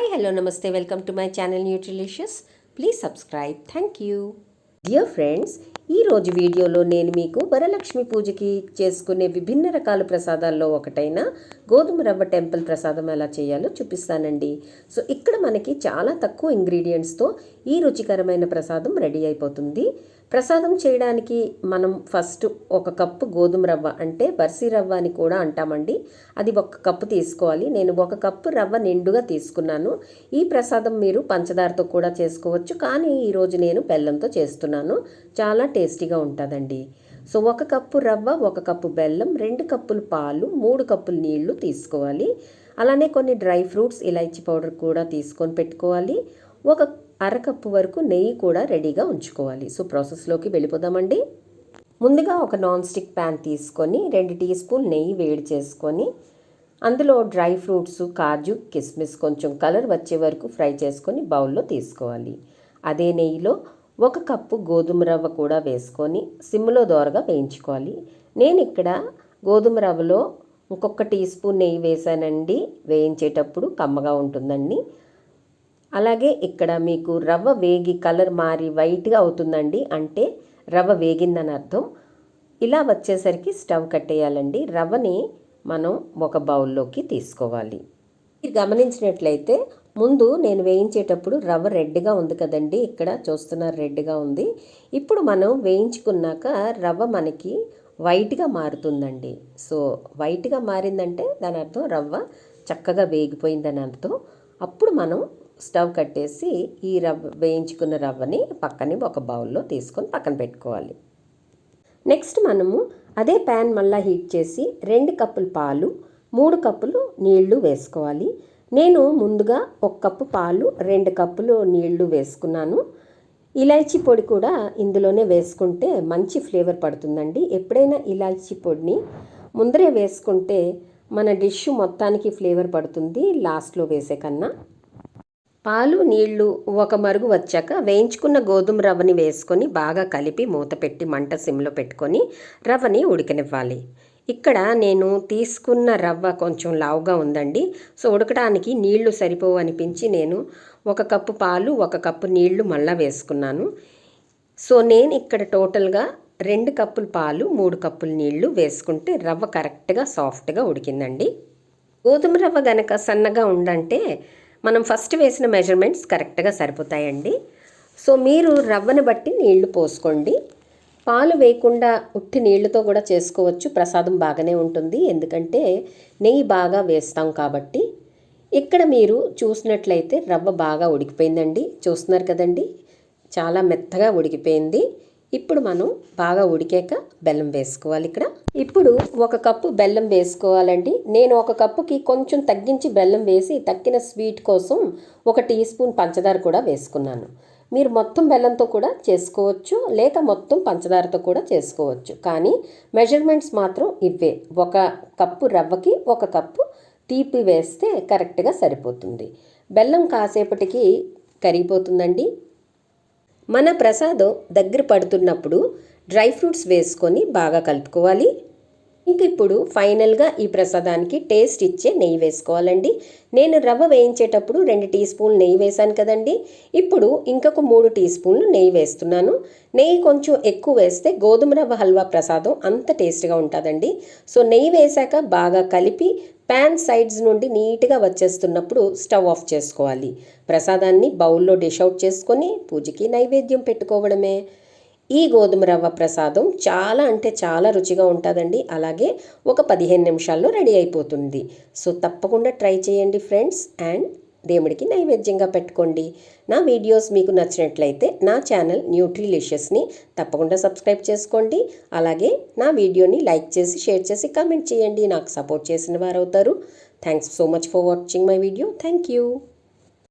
Hi hello namaste welcome to my channel Nutrilicious please subscribe thank you dear friends ఈరోజు వీడియోలో నేను మీకు వరలక్ష్మి పూజకి చేసుకునే విభిన్న రకాల ప్రసాదాల్లో ఒకటైన గోధుమ రవ్వ టెంపుల్ ప్రసాదం ఎలా చేయాలో చూపిస్తానండి. సో ఇక్కడ మనకి చాలా తక్కువ ఇంగ్రీడియంట్స్తో ఈ రుచికరమైన ప్రసాదం రెడీ అయిపోతుంది. ప్రసాదం చేయడానికి మనం ఫస్ట్ ఒక కప్పు గోధుమ రవ్వ అంటే బర్సీ రవ్వ అని కూడా అంటామండి. అది ఒక కప్పు తీసుకోవాలి. నేను ఒక కప్పు రవ్వ నిండుగా తీసుకున్నాను. ఈ ప్రసాదం మీరు పంచదారతో కూడా చేసుకోవచ్చు. కానీ ఈరోజు నేను బెల్లంతో చేస్తున్నాను. చాలా టేస్టీగా ఉంటుందండి. సో ఒక కప్పు రవ్వ ఒక కప్పు బెల్లం రెండు కప్పులు పాలు మూడు కప్పులు నీళ్ళు తీసుకోవాలి. అలానే కొన్ని డ్రై ఫ్రూట్స్ ఇలైచి పౌడర్ కూడా తీసుకొని పెట్టుకోవాలి. ఒక అరకప్పు వరకు నెయ్యి కూడా రెడీగా ఉంచుకోవాలి. సో ప్రాసెస్లోకి వెళ్ళిపోదామండి. ముందుగా ఒక నాన్ స్టిక్ ప్యాన్ తీసుకొని రెండు టీ స్పూన్ నెయ్యి వేడి చేసుకొని అందులో డ్రై ఫ్రూట్స్ కాజు కిస్మిస్ కొంచెం కలర్ వచ్చే వరకు ఫ్రై చేసుకొని బౌల్లో తీసుకోవాలి. అదే నెయ్యిలో ఒక కప్పు గోధుమ రవ్వ కూడా వేసుకొని సిమ్లో దోరగా వేయించుకోవాలి. నేను ఇక్కడ గోధుమ రవ్వలో ఇంకొక టీ స్పూన్ నెయ్యి వేసానండి. వేయించేటప్పుడు కమ్మగా ఉంటుందండి. అలాగే ఇక్కడ మీకు రవ్వ వేగి కలర్ మారి వైట్గా అవుతుందండి. అంటే రవ్వ వేగిందని అర్థం. ఇలా వచ్చేసరికి స్టవ్ కట్టేయాలండి. రవ్వని మనం ఒక బౌల్లోకి తీసుకోవాలి. మీరు గమనించినట్లయితే ముందు నేను వేయించేటప్పుడు రవ్వ రెడ్గా ఉంది కదండి ఇక్కడ చూస్తున్నారు రెడ్గా ఉంది. ఇప్పుడు మనం వేయించుకున్నాక రవ్వ మనకి వైట్గా మారుతుందండి. సో వైట్గా మారిందంటే దాని అర్థం రవ్వ చక్కగా వేగిపోయిందని అర్థం. అప్పుడు మనం స్టవ్ కట్టేసి ఈ రవ్వ వేయించుకున్న రవ్వని పక్కని ఒక బౌల్లో తీసుకొని పక్కన పెట్టుకోవాలి. నెక్స్ట్ మనము అదే ప్యాన్ మళ్ళీ హీట్ చేసి రెండు కప్పులు పాలు మూడు కప్పులు నీళ్ళు వేసుకోవాలి. నేను ముందుగా ఒక కప్పు పాలు రెండు కప్పులు నీళ్ళు వేసుకున్నాను. ఇలాచీ పొడి కూడా ఇందులోనే వేసుకుంటే మంచి ఫ్లేవర్ పడుతుందండి. ఎప్పుడైనా ఇలాచీ పొడిని ముందరే వేసుకుంటే మన డిష్ మొత్తానికి ఫ్లేవర్ పడుతుంది లాస్ట్లో వేసే కన్నా. పాలు నీళ్ళు ఒక మరుగు వచ్చాక వేయించుకున్న గోధుమ రవ్వని వేసుకొని బాగా కలిపి మూత పెట్టి మంట సిమ్లో పెట్టుకొని రవ్వని ఉడకనివ్వాలి. ఇక్కడ నేను తీసుకున్న రవ్వ కొంచెం లావుగా ఉందండి. సో ఉడకడానికి నీళ్ళు సరిపోవు అనిపించి నేను ఒక కప్పు పాలు ఒక కప్పు నీళ్ళు మళ్ళా వేసుకున్నాను. సో నేను ఇక్కడ టోటల్గా రెండు కప్పులు పాలు మూడు కప్పులు నీళ్ళు వేసుకుంటే రవ్వ కరెక్ట్గా సాఫ్ట్గా ఉడికిందండి. గోధుమ రవ్వ గనక సన్నగా ఉండంటే మనం ఫస్ట్ వేసిన మెజర్మెంట్స్ కరెక్ట్గా సరిపోతాయండి. సో మీరు రవ్వను బట్టి నీళ్ళు పోసుకోండి. పాలు వేయకుండా ఉట్టి నీళ్ళతో కూడా చేసుకోవచ్చు. ప్రసాదం బాగానే ఉంటుంది. ఎందుకంటే నెయ్యి బాగా వేస్తాం కాబట్టి. ఇక్కడ మీరు చూసినట్లయితే రవ్వ బాగా ఉడికిపోయిందండి. చూస్తున్నారు కదండి? చాలా మెత్తగా ఉడికిపోయింది. ఇప్పుడు మనం బాగా ఉడికాక బెల్లం వేసుకోవాలి ఇక్కడ. ఇప్పుడు ఒక కప్పు బెల్లం వేసుకోవాలండి. నేను ఒక కప్పుకి కొంచెం తగ్గించి బెల్లం వేసి తక్కిన స్వీట్ కోసం ఒక టీ స్పూన్ పంచదార కూడా వేసుకున్నాను. మీరు మొత్తం బెల్లంతో కూడా చేసుకోవచ్చు లేక మొత్తం పంచదారతో కూడా చేసుకోవచ్చు. కానీ మెజర్మెంట్స్ మాత్రం ఇవే. ఒక కప్పు రవ్వకి ఒక కప్పు తీపి వేస్తే కరెక్ట్గా సరిపోతుంది. బెల్లం కాసేపటికి కరిగిపోతుందండి. మన ప్రసాదం దగ్గర పడుతున్నప్పుడు డ్రై ఫ్రూట్స్ వేసుకొని బాగా కలుపుకోవాలి. ఇంక ఇప్పుడు ఫైనల్గా ఈ ప్రసాదానికి టేస్ట్ ఇచ్చే నెయ్యి వేసుకోవాలండి. నేను రవ్వ వేయించేటప్పుడు రెండు టీ స్పూన్లు నెయ్యి వేశాను కదండి. ఇప్పుడు ఇంకొక మూడు టీ స్పూన్లు నెయ్యి వేస్తున్నాను. నెయ్యి కొంచెం ఎక్కువ వేస్తే గోధుమ రవ్వ హల్వా ప్రసాదం అంత టేస్ట్గా ఉంటుందండి. సో నెయ్యి వేశాక బాగా కలిపి ప్యాన్ సైడ్స్ నుండి నీట్గా వచ్చేస్తున్నప్పుడు స్టవ్ ఆఫ్ చేసుకోవాలి. ప్రసాదాన్ని బౌల్లో డిష్ అవుట్ చేసుకొని పూజకి నైవేద్యం పెట్టుకోవడమే. ఈ గోధుమ రవ్వ ప్రసాదం చాలా అంటే చాలా రుచిగా ఉంటుందండి. అలాగే ఒక పదిహేను నిమిషాల్లో రెడీ అయిపోతుంది. సో తప్పకుండా ట్రై చేయండి ఫ్రెండ్స్. అండ్ దేవుడికి నైవేద్యంగా పెట్టుకోండి. నా వీడియోస్ మీకు నచ్చినట్లయితే నా ఛానల్ న్యూట్రిలిషియస్ని తప్పకుండా సబ్స్క్రైబ్ చేసుకోండి. అలాగే నా వీడియోని లైక్ చేసి షేర్ చేసి కామెంట్ చేయండి. నాకు సపోర్ట్ చేసిన వారు అవుతారు thanks so much for watching my video. Thank you.